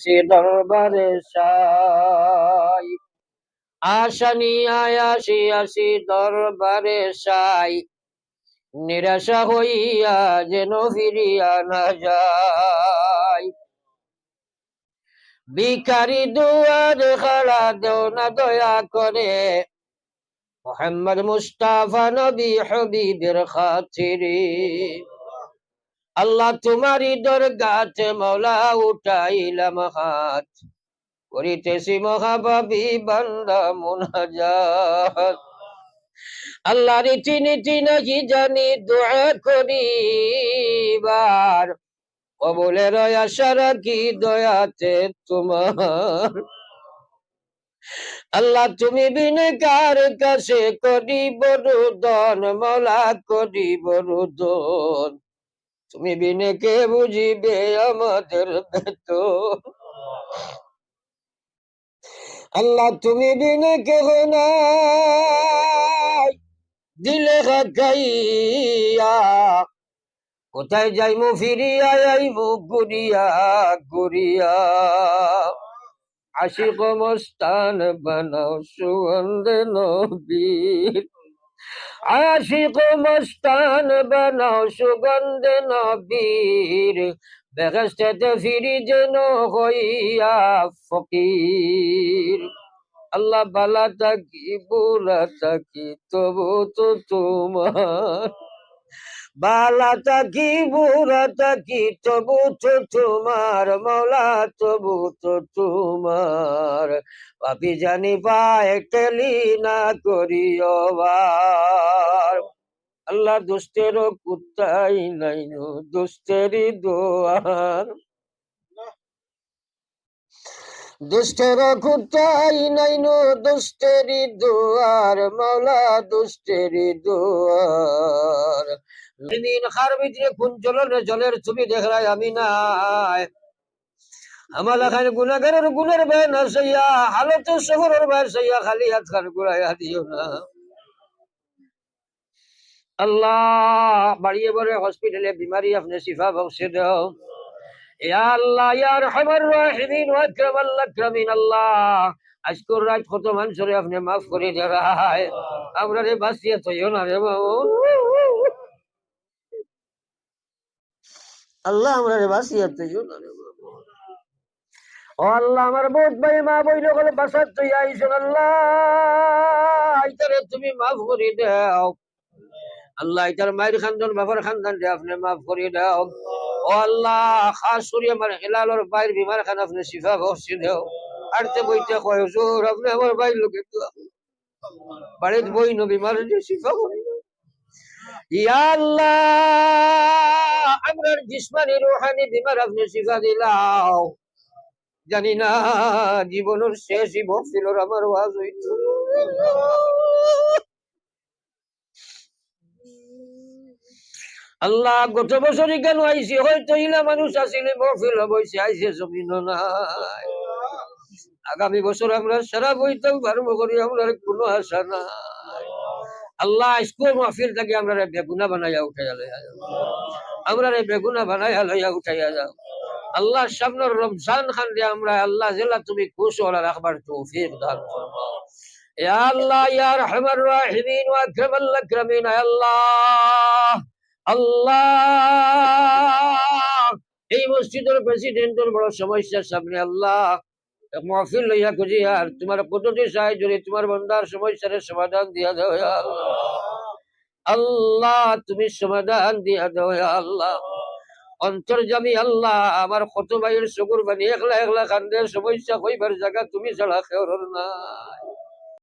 সে দরবারে সাই। আশানি আয়াসি আসি দরবারে সাই। নিরাশা হইয়া যেন ফিরিয়া না যায় ভিখারি দুয়ার খাড়া দেও না দয়া করে। মোহাম্মদ মুস্তাফা নবী হবিবের খাতিরে। আল্লাহ তোমারই দরগাতে মৌলা উঠাইলাম হাত। করিতেছি মহাবাবি বান্দা মুনাজাত আল্লাহ রীতি নীতি নাকি জানি দোয়া করিবার। কবলের আশা রাখি দয়াতে তোমার। আল্লাহ তুমি বিনে কার কাছে করি বরুদন মলা করি বরুদন তুমি বিনে কে বুঝিবে আমাদের বেতন আল্লাহ, তুমি বিনে কে নাই? দিলে খাইয়া কোথায় যাইমু ফিরিয়া যাইমু গুরিয়া গুরিয়া আশিক মস্তান বানাও সুগন্ধ নবীর আশিক মস্তান বানাও সুগন্ধ নবীর। বেহস্তে ফিরি যেন হইয়া ফকির। আল্লাহ বালা থাকি, বুলা থাকি, তবু তো তোমার বালা থাকি বুড়া থাকি তবু তো তোমার, মৌলা তবু তো তোমার। পাপি জানি পায় টেলি না বার আল্লাহ দুষ্টের কুত্তাই নাই দুষ্টেরই দোয়ার। দুষ্টের কুত্তাই নাই নো, দুষ্টেরই দোয়ার মাওলা দুষ্টেরই দোয়ার। দিন খার ভিতরে জলের ছবি দেখলাই আমি নাই। আমার এখানে গুনাগারের গুণের ভাই না সইয়া, হালত শহরের ভাই সইয়া, খালি হাত খান গুড়াইয়া দিও না। আল্লাহ, বাড়িয়ে বাড়িয়ে হসপিটালে বিমারি আপনি শিফা বংশে দাও। আজকের রাত কত মানুষরে আপনি মাফ করে দেয় আমরা রে বাঁচিয়ে থইও না রে আল্লাহ আমরা রে বাঁচিয়ে ও আল্লাহ আমার বহুত ভাই মা বইলে গেলে বাসার তুই আইসন আল্লাহ। আইতারে তুমি মাফ করে দাও। আল্লাহ এটার মায়ের খানদান বাবার খানদান রে আপনি মাফ করে দাও। ও আল্লাহ খাস করি আমার হেলালর বাইর বিমার খান আপনি শিফা বসছি দেও। আরতে বইতে কয় হুজুর আপনি আমার বাইর লোকে বাড়িতে বই নো বিমার যে শিফা করি আল্লাহ জানি না, জীবনের শেষই ভরছিল আমার ওয়াজ আল্লাহ, গত বছরই কেন আইসি? হয়তো ইলা মানুষ আসিলে মহফিল বইছে আইসে জমিন নাই। আগামী বছর আমরা সারা বইতেও ধর্ম করি আমরা কোনো আশা নাই। আল্লাহ, স্কুল মাহফিল থেকে আমরা বেগুনা বানাইয়া উঠাইয়া লইয়া যাও। আমরা বেগুনা বানাইয়া লইয়া উঠাইয়া যাও। আল্লাহ সামনের রমজান খান দিয়ে আমরা আল্লাহ জেলা তুমি খুশ ওরা রাখবার তৌফিক দান ফরমাও ইয়া আল্লাহ, ইয়া রহমান রাহিমিন, ওয়া আকরামাল আকরামিন আল্লাহ। আল্লাহ। এই মসজিদের প্রেসিডেন্টের বড় সমস্যার সামনে আল্লাহ মাহফিল লইয়া খুঁজি আর তোমার কতটি সাহায্য তোমার বন্দার সমস্যার সমাধান দিয়া দাও আল্লাহ। তুমি সমাধান দিয়া দাও আল্লাহ। অন্তর্জামী আল্লাহ, আমার কত ভাইয়ের শকুর বানিয়ে একলা একলা কান্দের সমস্যা কইবার জায়গা তুমি ছাড়া খেয়ার নাই।